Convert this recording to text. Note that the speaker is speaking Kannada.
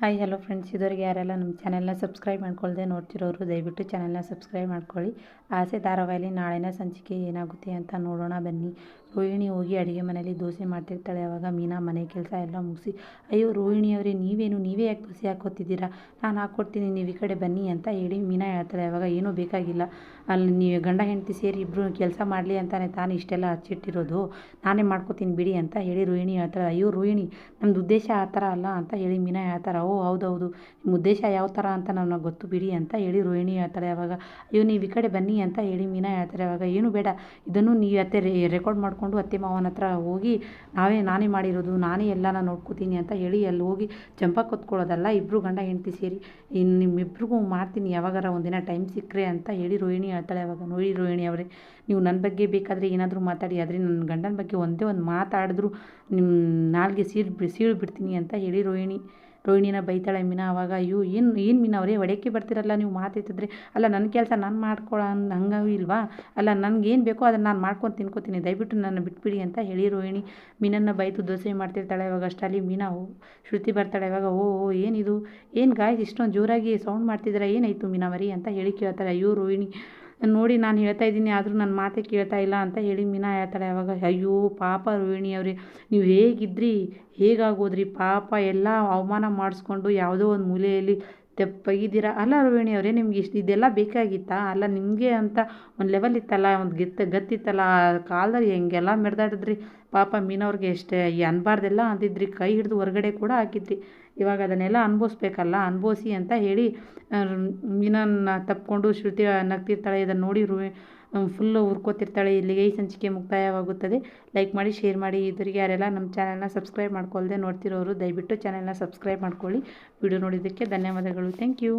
ಹಾಯ್ ಹಲೋ ಫ್ರೆಂಡ್ಸ್ ಇದುವರೆಗೆ ಯಾರೆಲ್ಲ ನಮ್ಮ ಚಾನೆಲ್ನ ಸಬ್ಸ್ಕ್ರೈಬ್ ಮಾಡ್ಕೊಳ್ಳದೆ ನೋಡ್ತಿರೋರು, ದಯವಿಟ್ಟು ಚಾನೆಲ್ನ ಸಬ್ಸ್ಕ್ರೈಬ್ ಮಾಡ್ಕೊಳ್ಳಿ. ಆಸೆ ಧಾರಾವಾಹಿಲಿ ನಾಳಿನ ಸಂಚಿಕೆ ಏನಾಗುತ್ತೆ ಅಂತ ನೋಡೋಣ ಬನ್ನಿ. ರೋಹಿಣಿ ಹೋಗಿ ಅಡುಗೆ ಮನೆಯಲ್ಲಿ ದೋಸೆ ಮಾಡ್ತಿರ್ತಾಳೆ. ಆವಾಗ ಮೀನಾ ಮನೆ ಕೆಲಸ ಎಲ್ಲ ಮುಗಿಸಿ, ಅಯ್ಯೋ ರೋಹಿಣಿಯವರೇ ನೀವೇನು, ನೀವೇ ಯಾಕೆ ದೋಸೆ ಹಾಕೋತಿದ್ದೀರಾ ನಾನು ಹಾಕ್ಕೊಡ್ತೀನಿ, ನೀವು ಈ ಕಡೆ ಬನ್ನಿ ಅಂತ ಹೇಳಿ ಮೀನಾ ಹೇಳ್ತಾಳೆ. ಅವಾಗ ಏನೂ ಬೇಕಾಗಿಲ್ಲ. ಅಲ್ಲಿ ನೀವು ಗಂಡ ಹೆಂಡತಿ ಸೇರಿ ಇಬ್ಬರು ಕೆಲಸ ಮಾಡಲಿ ಅಂತಾನೆ ತಾನು ಇಷ್ಟೆಲ್ಲ ಹಚ್ಚಿಟ್ಟಿರೋದು ನಾನೇ ಮಾಡ್ಕೊತೀನಿ ಬಿಡಿ ಅಂತ ಹೇಳಿ ರೋಹಿಣಿ ಹೇಳ್ತಾಳೆ. ಅಯ್ಯೋ ರೋಹಿಣಿ ನಮ್ಮದು ಉದ್ದೇಶ ಆ ಥರ ಅಲ್ಲ ಅಂತ ಹೇಳಿ ಮೀನಾ ಹೇಳ್ತಾರೆ ಓ, ಹೌದೌದು. ನಿಮ್ಮ ಉದ್ದೇಶ ಯಾವ ಥರ ಅಂತ ನನಗೆ ಗೊತ್ತು. ಬಿಡಿ ಅಂತ ಹೇಳಿ ರೋಹಿಣಿ ಹೇಳ್ತಾಳೆ ಅವಾಗ. ಅಯ್ಯೋ, ನೀವು ಈ ಕಡೆ ಬನ್ನಿ ಅಂತ ಹೇಳಿ ಮೀನಾ ಹೇಳ್ತಾರೆ ಅವಾಗ. ಏನು ಬೇಡ, ಇದನ್ನು ನೀವು ಅತ್ತೆ ರೆಕಾರ್ಡ್ ಮಾಡಿಕೊಂಡು ಅತ್ತೆ ಮಾವನ ಹತ್ರ ಹೋಗಿ ನಾವೇ, ನಾನೇ ಮಾಡಿರೋದು, ನಾನೇ ಎಲ್ಲನ ನೋಡ್ಕೋತೀನಿ ಅಂತ ಹೇಳಿ ಅಲ್ಲಿ ಹೋಗಿ ಚಂಪ ಕೊತ್ಕೊಳ್ಳೋದಲ್ಲ ಇಬ್ಬರು ಗಂಡ ಹೆಂಡತಿ ಸೇರಿ. ಇನ್ನು ನಿಮ್ಮಿಬ್ರಿಗೂ ಮಾಡ್ತೀನಿ, ಯಾವಾಗಾರ ಒಂದಿನ ಟೈಮ್ ಸಿಕ್ಕರೆ ಅಂತ ಹೇಳಿ ರೋಹಿಣಿ ಹೇಳ್ತಾಳೆ ಅವಾಗ. ನೋಡಿ ರೋಹಿಣಿ ಅವರೇ, ನೀವು ನನ್ನ ಬಗ್ಗೆ ಬೇಕಾದರೆ ಏನಾದರೂ ಮಾತಾಡಿ. ಆದರೆ ನನ್ನ ಗಂಡನ ಬಗ್ಗೆ ಒಂದೇ ಒಂದು ಮಾತಾಡಿದ್ರು ನಿಮ್ಮ ನಾಲ್ಗೆ ಸೀಳು ಬಿ, ಸೀಳು ಬಿಡ್ತೀನಿ ಅಂತ ಹೇಳಿ ರೋಹಿಣಿ ರೋಹಿಣಿನ ಬೈತಾಳೆ ಮೀನ, ಅವಾಗ ಅಯ್ಯೋ, ಏನು ಏನು ಮೀನ ಅವರೇ ಬರ್ತಿರಲ್ಲ ನೀವು ಮಾತಾಡ್ತಿದ್ರೆ ಅಲ್ಲ ನನ್ನ ಕೆಲಸ ನಾನು ಮಾಡ್ಕೊಳ್ಳೋ ಹಂಗೂ ಇಲ್ವಾ? ಅಲ್ಲ, ನನಗೆ ಏನು ಬೇಕೋ ಅದನ್ನು ನಾನು ಮಾಡ್ಕೊಂಡು ತಿನ್ಕೋತೀನಿ, ದಯವಿಟ್ಟು ನನ್ನ ಬಿಟ್ಬಿಡಿ ಅಂತ ಹೇಳಿ ರೋಹಿಣಿ ಮೀನನ್ನು ಬೈತು ದೋಸೆ ಮಾಡ್ತಿರ್ತಾಳೆ. ಇವಾಗ ಅಷ್ಟಲ್ಲಿ ಮೀನಾ ಶ್ರುತಿ ಬರ್ತಾಳೆ. ಇವಾಗ ಓ ಓ, ಏನಿದು? ಏನು ಗಾಯ್ಸ್ ಇಷ್ಟೊಂದು ಜೋರಾಗಿ ಸೌಂಡ್ ಮಾಡ್ತಿದ್ದೀರಾ? ಏನಾಯಿತು ಮೀನಾವರಿ ಅಂತ ಹೇಳಿ ಕೇಳ್ತಾರೆ ಅಯ್ಯೋ, ರೋಹಿಣಿ ನೋಡಿ ನಾನು ಹೇಳ್ತಾ ಇದ್ದೀನಿ, ಆದರೂ ನನ್ನ ಮಾತೇ ಕೇಳ್ತಾ ಇಲ್ಲ ಅಂತ ಹೇಳಿ ಮೀನಾ ಹೇಳ್ತಾಳೆ ಅವಾಗ, ಅಯ್ಯೋ, ಪಾಪ ರೋಹಿಣಿ ಅವರೇ, ನೀವು ಹೇಗಿದ್ರಿ? ಹೇಗಾಗೋದ್ರಿ? ಪಾಪ ಎಲ್ಲ ಅವಮಾನ ಮಾಡಿಸ್ಕೊಂಡು ಯಾವುದೋ ಒಂದು ಮೂಲೆಯಲ್ಲಿ ತೆಪ್ಪಗಿದ್ದೀರಾ? ಅಲ್ಲ ರೋಹಿಣಿ ಅವರೇ, ನಿಮ್ಗೆ ಇಷ್ಟು ಇದೆಲ್ಲ ಬೇಕಾಗಿತ್ತಾ? ಅಲ್ಲ, ನಿಮಗೆ ಅಂತ ಒಂದು ಲೆವೆಲ್ ಇತ್ತಲ್ಲ, ಒಂದು ಗೆತ್ತ ಗತ್ತಿತ್ತಲ್ಲ ಕಾಲದಲ್ಲಿ ಹೆಂಗೆಲ್ಲ ಮೆರೆದಾಡಿದ್ರಿ ಪಾಪ ಮೀನವ್ರಿಗೆ ಎಷ್ಟೇ ಅನ್ಬಾರ್ದೆಲ್ಲ ಅಂದಿದ್ರಿ, ಕೈ ಹಿಡಿದು ಹೊರಗಡೆ ಕೂಡ ಹಾಕಿದ್ರಿ. ಇವಾಗ ಅದನ್ನೆಲ್ಲ ಅನುಭವಿಸ್ಬೇಕಲ್ಲ? ಅನುಭವಿಸಿ ಅಂತ ಹೇಳಿ ಮೀನನ್ನು ತಪ್ಪಿಕೊಂಡು ಶ್ರುತಿ ನಗ್ತಿರ್ತಾಳೆ. ಇದನ್ನು ನೋಡಿ ರು ಫುಲ್ಲು ಹುರ್ಕೋತಿರ್ತಾಳೆ ಇಲ್ಲಿಗೆ ಈ ಸಂಚಿಕೆ ಮುಕ್ತಾಯವಾಗುತ್ತದೆ. ಲೈಕ್ ಮಾಡಿ ಶೇರ್ ಮಾಡಿ. ಇದ್ರಿಗೆ ಯಾರೆಲ್ಲ ನಮ್ಮ ಚಾನಲ್ನ ಸಬ್ಸ್ಕ್ರೈಬ್ ಮಾಡ್ಕೊಳ್ದೆ ನೋಡ್ತಿರೋರು, ದಯವಿಟ್ಟು ಚಾನಲ್ನ ಸಬ್ಸ್ಕ್ರೈಬ್ ಮಾಡ್ಕೊಳ್ಳಿ. ವಿಡಿಯೋ ನೋಡಿದ್ದಕ್ಕೆ ಧನ್ಯವಾದಗಳು. Thank you